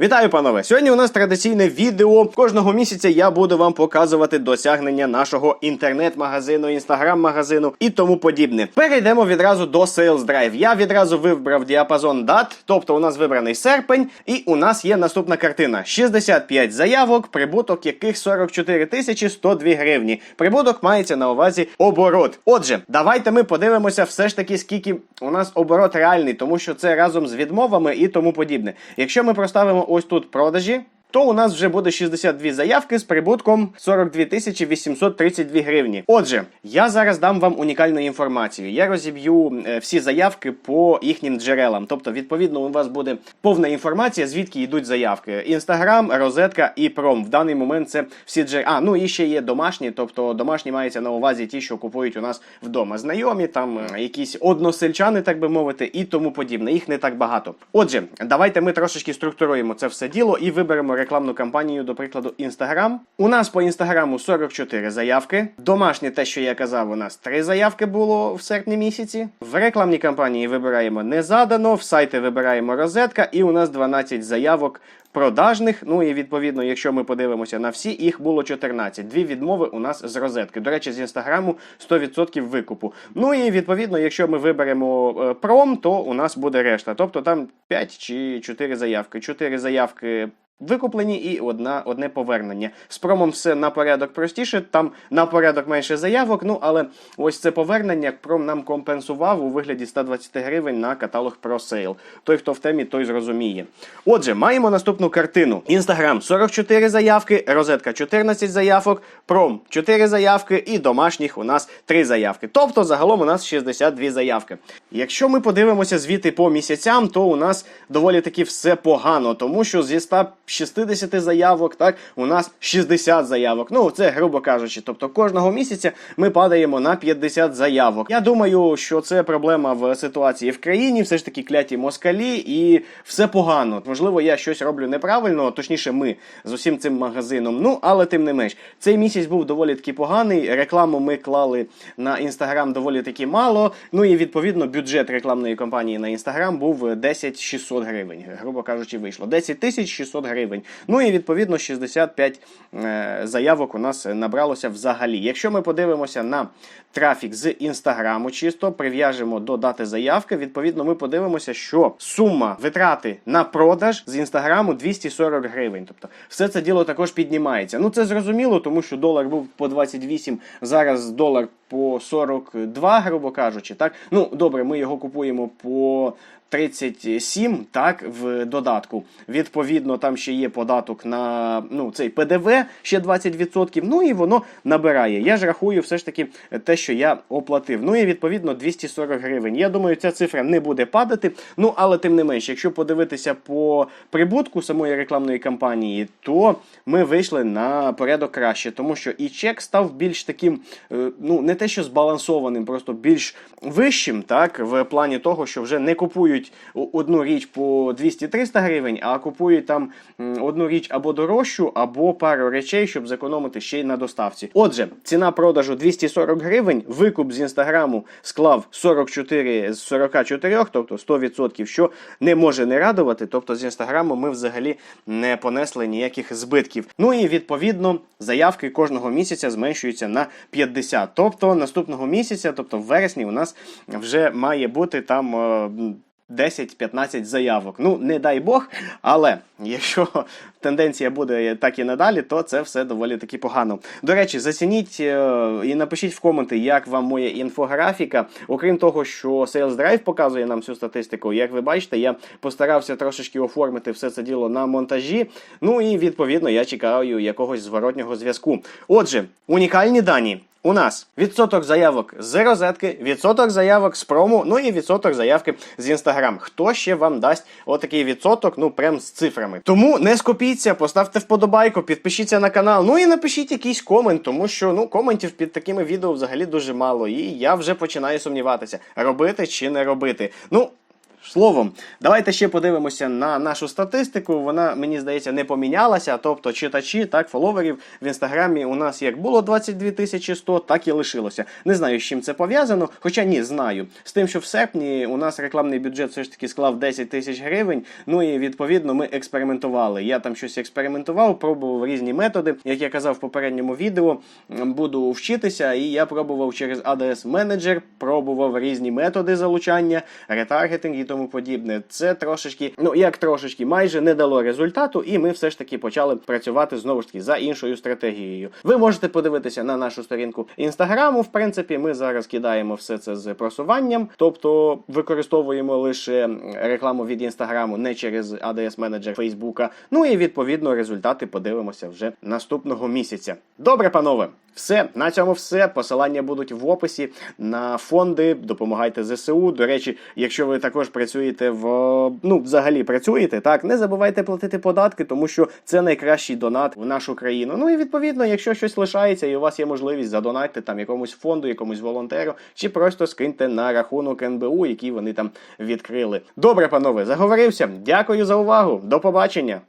Вітаю, панове! Сьогодні у нас традиційне відео. Кожного місяця я буду вам показувати досягнення нашого інтернет-магазину, інстаграм-магазину і тому подібне. Перейдемо відразу до Sales Drive. Я відразу вибрав діапазон дат, тобто у нас вибраний серпень, і у нас є наступна картина: 65 заявок, прибуток яких 44 тисячі 102 гривні. Прибуток мається на увазі оборот. Отже, давайте ми подивимося все ж таки, скільки у нас оборот реальний, тому що це разом з відмовами і тому подібне. Якщо ми проставимо ось тут продажі. То у нас вже буде 62 заявки з прибутком 42 тисячі 832 гривні. Отже, я зараз дам вам унікальну інформацію. Я розіб'ю е, всі заявки по їхнім джерелам. Тобто, відповідно, у вас буде повна інформація, звідки йдуть заявки. Інстаграм, розетка і пром. В даний момент це всі джерела. А, ну і ще є домашні, тобто домашні мається на увазі ті, що купують у нас вдома. Знайомі, там е, якісь односельчани, так би мовити, і тому подібне. Їх не так багато. Отже, давайте ми трошечки структуруємо це все діло і виберемо рекламну кампанію, до прикладу, Інстаграм. У нас по інстаграму 44 заявки. Домашнє те, що я казав, у нас 3 заявки було в серпні місяці. В рекламній кампанії вибираємо не задано, в сайти вибираємо розетка, і у нас 12 заявок. Продажних, ну і відповідно, якщо ми подивимося на всі, їх було 14. Дві відмови у нас з розетки. До речі, з інстаграму 100% викупу. Ну і відповідно, якщо ми виберемо е, пром, то у нас буде решта. Тобто там 5 чи 4 заявки. 4 заявки Викуплені і одна, одне повернення. З промом все на порядок простіше, там на порядок менше заявок. Ну але ось це повернення пром нам компенсував у вигляді 120 гривень на каталог ProSale. Той, хто в темі, той зрозуміє. Отже, маємо наступну картину: Інстаграм 44 заявки, розетка 14 заявок, пром 4 заявки, і домашніх у нас 3 заявки. Тобто загалом у нас 62 заявки. Якщо ми подивимося звіти по місяцям, то у нас доволі таки все погано, тому що зі 100 60 заявок, так у нас 60 заявок. Ну це грубо кажучи. Тобто кожного місяця ми падаємо на 50 заявок. Я думаю, що це проблема в ситуації в країні, все ж таки кляті москалі, і все погано. Можливо, я щось роблю неправильно, точніше, ми з усім цим магазином. Ну але тим не менш, цей місяць був доволі таки поганий. Рекламу ми клали на інстаграм доволі таки мало. Ну і відповідно бюджет рекламної кампанії на інстаграм був 10 600 гривень. Грубо кажучи, вийшло 10 тисяч 600 гривень гривень. Ну і відповідно 65 е, заявок у нас набралося взагалі. Якщо ми подивимося на трафік з інстаграму, чисто прив'яжемо до дати заявки, відповідно, ми подивимося, що сума витрати на продаж з інстаграму 240 гривень. Тобто, все це діло також піднімається. Ну це зрозуміло, тому що долар був по 28, зараз долар по 42, грубо кажучи. Так, ну добре, ми його купуємо по 37, так, в додатку. Відповідно, там ще є податок на ну, цей ПДВ, ще 20%. Ну і воно набирає. Я ж рахую все ж таки те, що я оплатив. Ну і відповідно 240 гривень. Я думаю, ця цифра не буде падати. Ну, але тим не менше, якщо подивитися по прибутку самої рекламної кампанії, то ми вийшли на порядок краще, тому що і чек став більш таким, е, ну не те, що збалансованим, просто більш вищим, так, в плані того, що вже не купують одну річ по 200-300 гривень, а купують там одну річ або дорожчу, або пару речей, щоб зекономити ще й на доставці. Отже, ціна продажу 240 гривень, викуп з інстаграму склав 44 з 44, тобто 100%, що не може не радувати. Тобто з інстаграму ми взагалі не понесли ніяких збитків. Ну і відповідно заявки кожного місяця зменшуються на 50. Тобто наступного місяця, тобто в вересні, у нас вже має бути там. Е, 10-15 заявок. Ну, не дай Бог, але якщо тенденція буде так і надалі, то це все доволі таки погано. До речі, зацініть е, і напишіть в коменти, як вам моя інфографіка. Окрім того, що Sales Drive показує нам всю статистику, як ви бачите, я постарався трошечки оформити все це діло на монтажі. Ну і відповідно я чекаю якогось зворотнього зв'язку. Отже, унікальні дані. У нас відсоток заявок з розетки, відсоток заявок з прому, ну і відсоток заявки з інстаграм. Хто ще вам дасть отакий відсоток, ну прям з цифрами. Тому не скупіться, поставте вподобайку, підпишіться на канал. Ну і напишіть якийсь комент, тому що ну коментів під такими відео взагалі дуже мало. І я вже починаю сумніватися, робити чи не робити. Ну. Словом, давайте ще подивимося на нашу статистику. Вона, мені здається, не помінялася. Тобто, читачі, так, фоловерів в інстаграмі у нас як було 22 тисячі 100, так і лишилося. Не знаю, з чим це пов'язано. Хоча ні, знаю. З тим, що в серпні у нас рекламний бюджет все ж таки склав 10 тисяч гривень. Ну і відповідно ми експериментували. Я там щось експериментував, пробував різні методи. Як я казав в попередньому відео, буду вчитися, і я пробував через ADS менеджер, пробував різні методи залучання, ретаргетинг і тому подібне. Це трошечки, ну як трошечки, майже не дало результату, і ми все ж таки почали працювати знову ж таки за іншою стратегією. Ви можете подивитися на нашу сторінку інстаграму. В принципі, ми зараз кидаємо все це з просуванням, тобто використовуємо лише рекламу від інстаграму, не через ADS менеджер Фейсбука. Ну і відповідно результати подивимося вже наступного місяця. Добре, панове. Все на цьому все. Посилання будуть в описі на фонди. Допомагайте ЗСУ. До речі, якщо ви також працюєте в ну, взагалі працюєте, так не забувайте платити податки, тому що це найкращий донат в нашу країну. Ну і відповідно, якщо щось лишається, і у вас є можливість задонатити там якомусь фонду, якомусь волонтеру, чи просто скиньте на рахунок НБУ, який вони там відкрили. Добре, панове, заговорився. Дякую за увагу. До побачення.